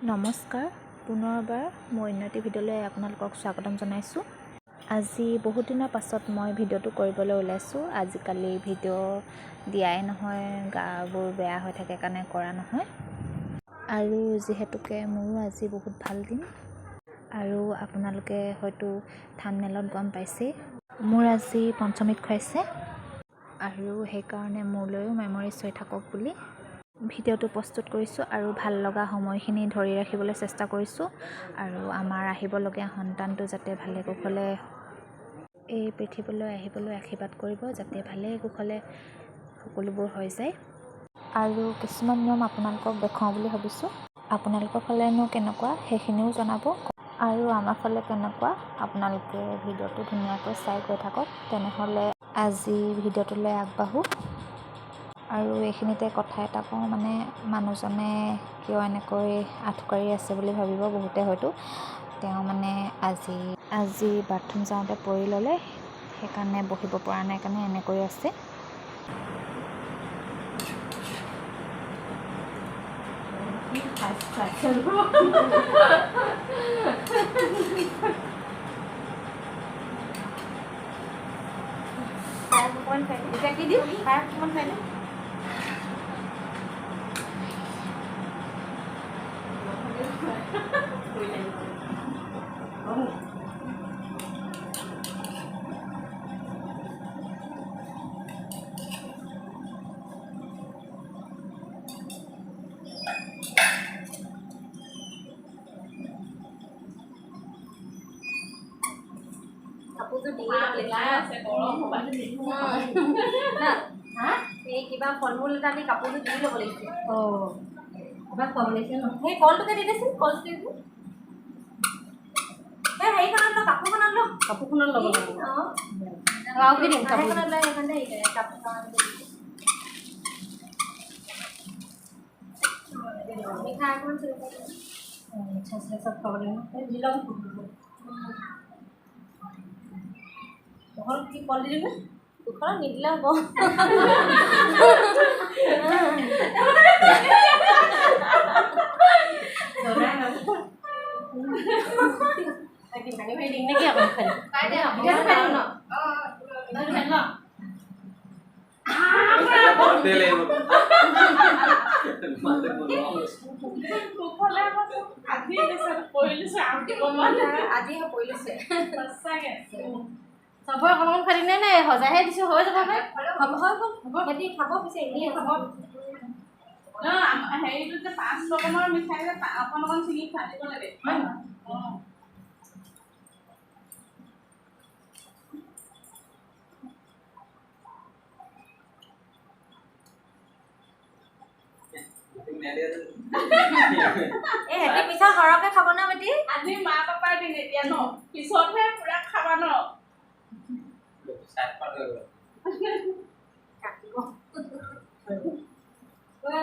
নমস্কাৰ। পুনৰবাৰ মোৰ উন্নতি ভিডিঅ'লৈ আপোনালোকক স্বাগতম জনাইছোঁ। আজি বহুত দিনৰ পাছত মই ভিডিঅ'টো কৰিবলৈ ওলাইছোঁ। আজিকালি ভিডিঅ' দিয়াই নহয় গাবোৰ বেয়া হৈ থাকে কাৰণে কৰা নহয়। আৰু যিহেতুকে মোৰো আজি বহুত ভাল দিন। আৰু আপোনালোকে হয়তো থামনেলত গম পাইছেই। মোৰ আজি পঞ্চমীত খুৱাইছে। আৰু সেইকাৰণে মোলৈও মেমৰিজ হৈ থাকক বুলি। ভিডিঅ'টো প্ৰস্তুত কৰিছোঁ আৰু ভাল লগা সময়খিনি ধৰি ৰাখিবলৈ চেষ্টা কৰিছোঁ আৰু আমাৰ আহিবলগীয়া সন্তানটো যাতে ভালে কুশলে এই পৃথিৱীলৈ আহিবলৈ আশীৰ্বাদ কৰিব যাতে ভালে কুশলে সকলোবোৰ হৈ যায়। আৰু কিছুমান নিয়ম আপোনালোকক দেখুৱাওঁ বুলি ভাবিছোঁ। আপোনালোকৰ ফালেনো কেনেকুৱা সেইখিনিও জনাব। আৰু আমাৰ ফালে কেনেকুৱা আপোনালোকে ভিডিঅ'টো ধুনীয়াকৈ চাই গৈ থাকক। তেনেহ'লে আজি ভিডিঅ'টোলৈ আগবাঢ়োঁ। আৰু এইখিনিতে কথা এটা কওঁ মানে মানুহজনে কিয় এনেকৈ আঠুকাঢ়ি আছে বুলি ভাবিব বহুতে হয়তো। তেওঁ মানে আজি আজি বাথৰুম যাওঁতে পৰি ল'লে সেইকাৰণে বহিব পৰা নাই কাৰণে এনেকৈ আছে। এতিয়া কি দিম? অকণমান খাই কিবা ফল মূল এটা দি কাপোৰযোৰ দি ল'ব লাগিছিল। অঁ এবাৰ খুৱাব লাগিছে ন সেই কলটোকে দি দেচোন কলটো দি দেচোন এই হেৰিখনত ল কাপোৰখনত ল কাপোৰখনত ল'ব লাগিব অঁ আৰু কি দিম কাপোৰ সেইখনত লৈ সেইখনতে হেৰি কৰে, কাপোৰখনত দি দে। মিঠাই অকণমান চুৰি কৰি দে। মিঠা চিঠা নে নাই সজাইহে দিছোঁ হৈ যাব নে হ'ব হৈ গ'ল সিহঁতি খাব পিছে এনেই খাব হেৰিটো যে পাঁচ ৰকমৰ মিঠাই যে পা- অকণ অকণ ছিঙি খাই দিব লাগে। হয় নহয়? অঁ। এই সিহঁতি পিঠা সৰহকৈ খাব ন বেটি? আজি মা পাপাৰ দিন এতিয়া ন পিছতহে পুৰা খাবা ন।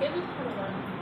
ডালকে লৈ যাম